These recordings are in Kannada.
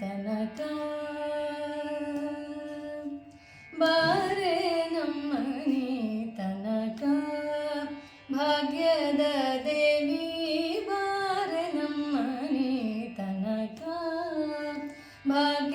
ತನಕ ಬಾರೆ ನಮ್ಮನೆ ತನಕ ಭಾಗ್ಯದ ದೇವಿ ಬಾರೆ ನಮ್ಮನೆ ತನಕ ಭಾಗ್ಯ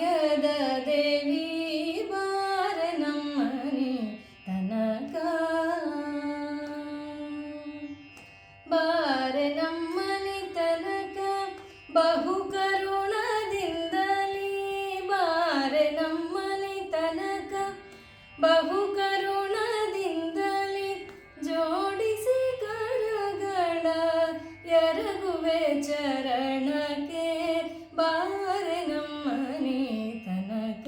ಬಹು ಕರುಣದಿಂದಲೇ ಜೋಡಿಸಿ ಕರಗಳ ಎರಗುವೆ ಚರಣಕ್ಕೆ ಬಾರೆ ನಮ್ಮನೆ ತನಕ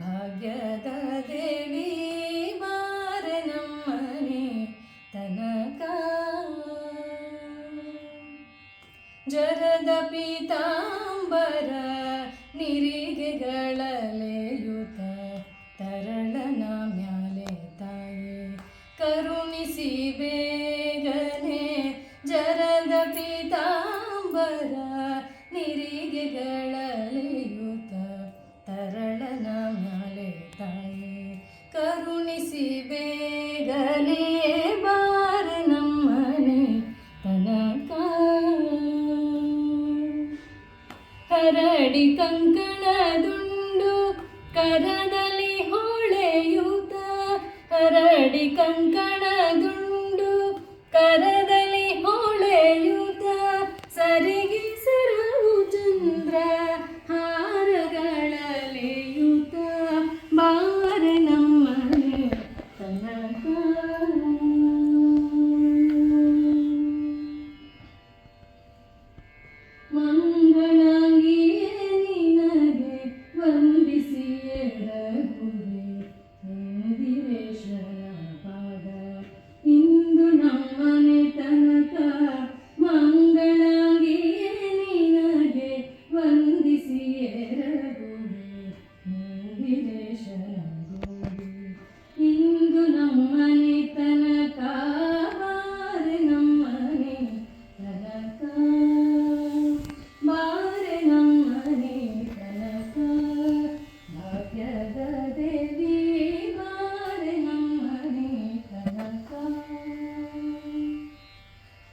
ಭಾಗ್ಯದ ದೇವಿ, ಬಾರೆ ನಮ್ಮನೆ ತನಕ ಜರದ ಪೀತಾಂಬರ ನಿರಿಗೆಗಳಲೆ ಕರಡಿ ಕಂಕಣದುಂಡು ಕರದಲ್ಲಿ ಹೊಳೆಯುತ್ತ. ಕರಡಿ ಕಂಕಣ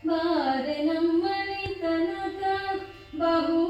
ಬಾರೆ ನಮ್ಮನೆ ತನಕ ಬಹು